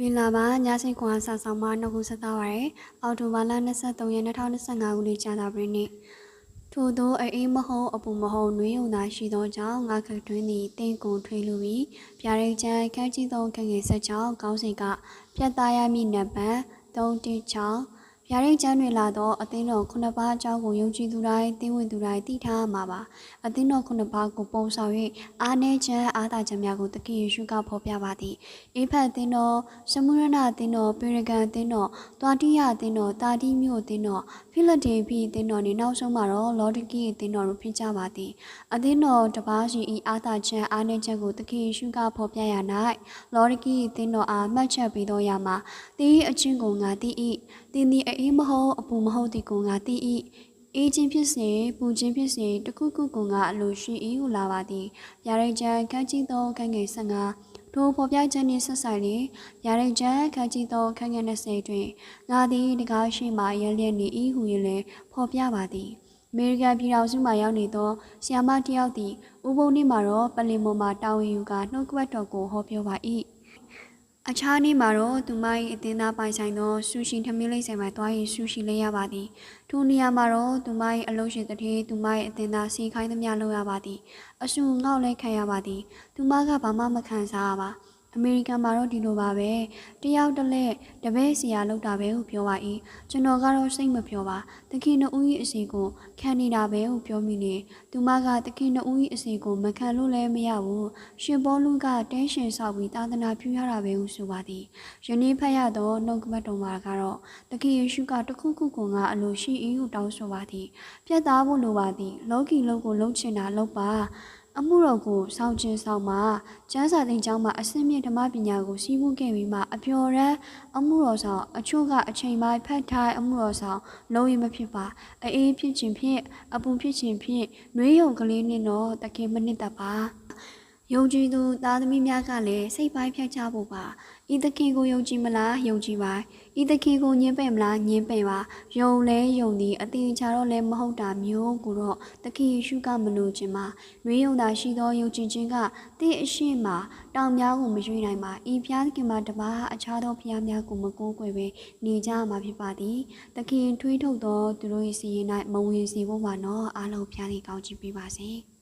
မင်္ဂလာပါညစိတ်ခွန်ဆာဆောင်မနှုတ်ခုဆက်သားပါရယ်အော်တိုဘာလ23ရက်2025ခုနှစ်ကြာသပတေးနေ့ထို့သောအေးမဟုတ်အပူမဟုတ်နှွေးုံသာရှိသောကြောင့်ငါခက်တွင်းသည်တင့်ကုန်ထွေးလူပြီးပြရိတ်ချမ်းခက်ကြီးသောခက်ငယ်ဆက်ကြောင့်ကောင်းစိတ်ကပြတ်သားရမည့်နံပါတ်316 ဗျာဒိတ်ကျမ်းတွေလာတော့အသင်းတော်ခုနှစ်ပါးအကြောင်းကိုယုံကြည်သူတိုင်းသိဝင်သူတိုင်းသိထားမှာပါအသင်းတော်ခုနှစ်ပါးကိုပုံဆောင်၍အားနည်းခြင်းအားသာခြင်းများကိုတခင်ယေရှုကဖော်ပြပါသည်အေဖတ်အသင်းတော်ရှမုရဏအသင်းတော်ပေရကန်အသင်းတော်တွာတိယအသင်းတော်တာတိမြို့အသင်းတော်ဖိလဒေဖီအသင်းတော်နှင့်နောက်ဆုံးမှာတော့လော်ဒကီအသင်းတော်တို့ဖြစ်ကြပါသည်အသင်းတော်တပါးရှိဤအားသာခြင်းအားနည်းခြင်းကိုတခင်ယေရှုကဖော်ပြရ၌လော်ဒကီအသင်းတော်အားမှတ်ချက်ပေးသောရမှာတီးအချင်းကိုငါတီး၏တင်းဒီအေးမဟုတ်အပူမဟုတ်ဒီကိုငါတီး၏အေးချင်းဖြစ်စေပူချင်းဖြစ်စေတခုခုကငါအလိုရှိ၏ဟုလာပါသည်။ရာရိတ်ချန်ခန်းကြီးသောခန်းငယ်ဆငါထိုဖော်ပြချက်နှင့်ဆက်ဆိုင်လျင်ရာရိတ်ချန်ခန်းကြီးသောခန်းငယ်20တွင်ငါသည်တကားရှိမှရလျက်နေ၏ဟု၍လည်းဖော်ပြပါသည်။အမေရိကန်ပြည်ထောင်စုမှာရောက်နေသောဆီယာမတယောက်သည်ဥပုံနေ့မှာတော့ပလင်ပေါ်မှာတာဝန်ယူကနှုတ်ကပတ်တော်ကိုဟောပြောပါ၏။ အခြားနေ့မှာတော့သူမ၏အသင်းသားပိုင်ဆိုင်သောဆူရှင်ထမင်းလိပ်ဆိုင်မှာသွားရင်ဆူရှိလဲရပါသည်ထိုနေရာမှာတော့သူမ၏အလုပ်ရှင်တစ်ထေးသူမ၏အသင်းသားစီခိုင်းသမျှလုပ်ရပါသည်အဆူငေါက်လဲခံရပါသည်သူမကဘာမှမခံစားရပါ အမေရိကန်မှာတော့ဒီလိုပါပဲတယောက်တစ်လက်တပည့်စီယာလောက်တာပဲဟုပြောပါ၏ကျွန်တော်ကတော့စိတ်မပြောပါသခင်နှဦး၏အစီကိုခံနေတာပဲဟုပြောမိနေသူမကသခင်နှဦး၏အစီကိုမခံလို့လည်းမရဘူးရှင်ဘောလူကတဲရှင်ဆောက်ပြီးသာသနာပြုရတာပဲဟုဆိုပါသည်ယနေ့ဖတ်ရသောနှုတ်ကပတ်တော်မှာကတော့သခင်ယေရှုကတခုခုကငါအလိုရှိ၏ဟုတောင်းဆိုပါသည်ပြတ်သားဖို့လိုပါသည်လောကီလုံးကိုလုံးချင်တာလုံးပါ အမှုတော်ကိုစောင့်ခြင်းဆောင်မှာကျမ်းစာသင်ကျောင်းမှာအစင်းမြင့်ဓမ္မပညာကိုစီးပူးခဲ့ပြီးမှအပျော်ရန်အမှုတော်ဆောင်အချို့ကအချိန်ပိုင်းဖတ်ထားအမှုတော်ဆောင်လုံးရင်မဖြစ်ပါအေးဖြစ်ခြင်းဖြင့်အပူဖြစ်ခြင်းဖြင့်နှွေးရုံကလေးနဲ့တော့တခင်မနစ်တတ်ပါ ယုံကြည်သူသားသမီးများကလည်းစိတ်ပိုင်းဖြတ်ချဖို့ပါဤသခင်ကိုယုံကြည်မလားယုံကြည်ပါဤသခင်ကိုညှင်းပယ်မလားညှင်းပယ်ပါယုံလဲယုံသည်အသေးချာတော့လဲမဟုတ်တာမျိုးကိုတော့သခင်ယေရှုကမလို့ခြင်းမှာနှွေးယုံသာရှိသောယုံကြည်ခြင်းကတင့်အရှိမတောင်များကိုမရွေးနိုင်ပါဤဖျားသခင်မှာတပါးအခြားသောဖျားများကိုမကိုးကွယ်ပဲနေကြမှာဖြစ်ပါသည်သခင်ထွေးထုတ်သောသူတို့၏စီရင်၌မဝင်စေဖို့ပါနော်အားလုံးဖျားသည်ကောင်းချီးပေးပါစေ။